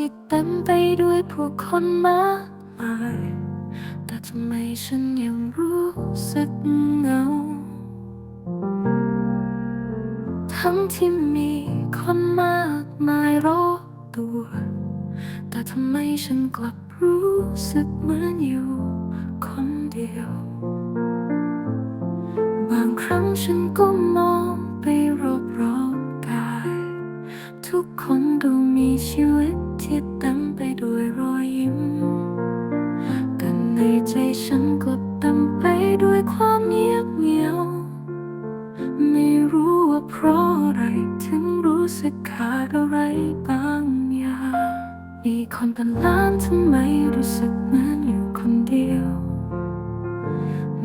ที่เต็มไปด้วยผู้คนมากมาย แต่ทำไมฉันยังรู้สึกเหงา ทั้งที่มีคนมากมายรอบตัว แต่ทำไมฉันกลับรู้สึกเหมือนอยู่คนเดียว บางครั้งฉันก็ ความเงียบเหงาไม่รู้ว่าเพราะอะไรถึงรู้สึกขาดอะไรบางอย่างมีคนเป็นล้านทำไมรู้สึกเหมือนอยู่คนเดียว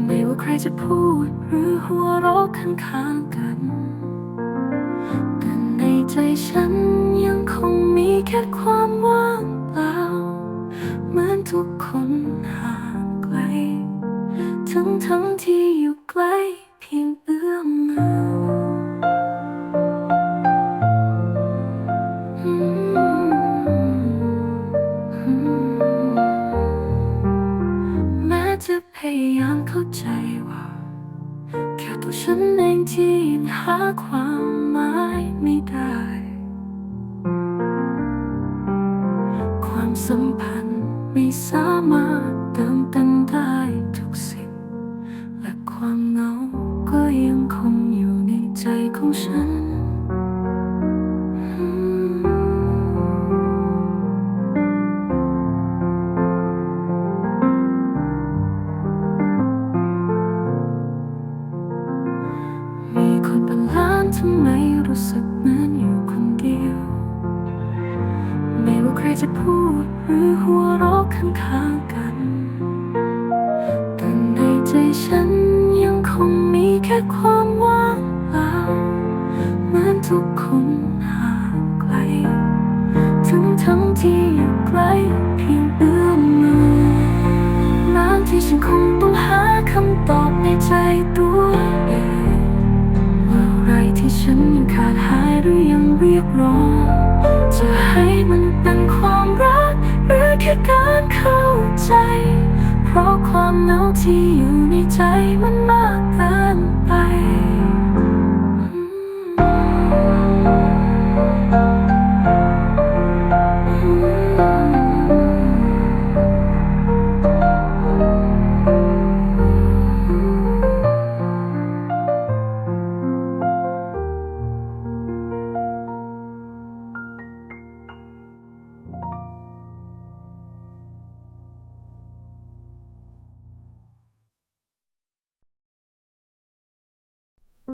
ไม่ว่าใครจะพูดหรือหัวเราะข้างๆกันแต่ในใจฉันยังคงมีแค่ความว่างเปล่าเหมือนทุกคน แม้จะพยายามเข้าใจว่า แค่ตัวฉันเองที่ยังหาความหมายไม่ได้ ความสัมพันธ์ไม่สามารถเติมเต็มได้ทุกสิ่ง และความเหงาก็ยังคงอยู่ในใจของฉัน รู้สึกเหมือนอยู่คนเดียว ไม่ว่าใครจะพูดหรือหัวเราะข้างๆกัน แต่ในใจฉันยังคงมีแค่ความว่างเปล่าเหมือนทุกคนห่างไกลทั้งทั้งๆที่อยู่ใกล้เพียงเอื้อมมือนานที่ฉันคงต้องหาคำ เรียกร้อง จะให้มันเป็นความรัก หรือแค่การเข้าใจ เพราะความเหงาที่อยู่ในใจมันมากเกิน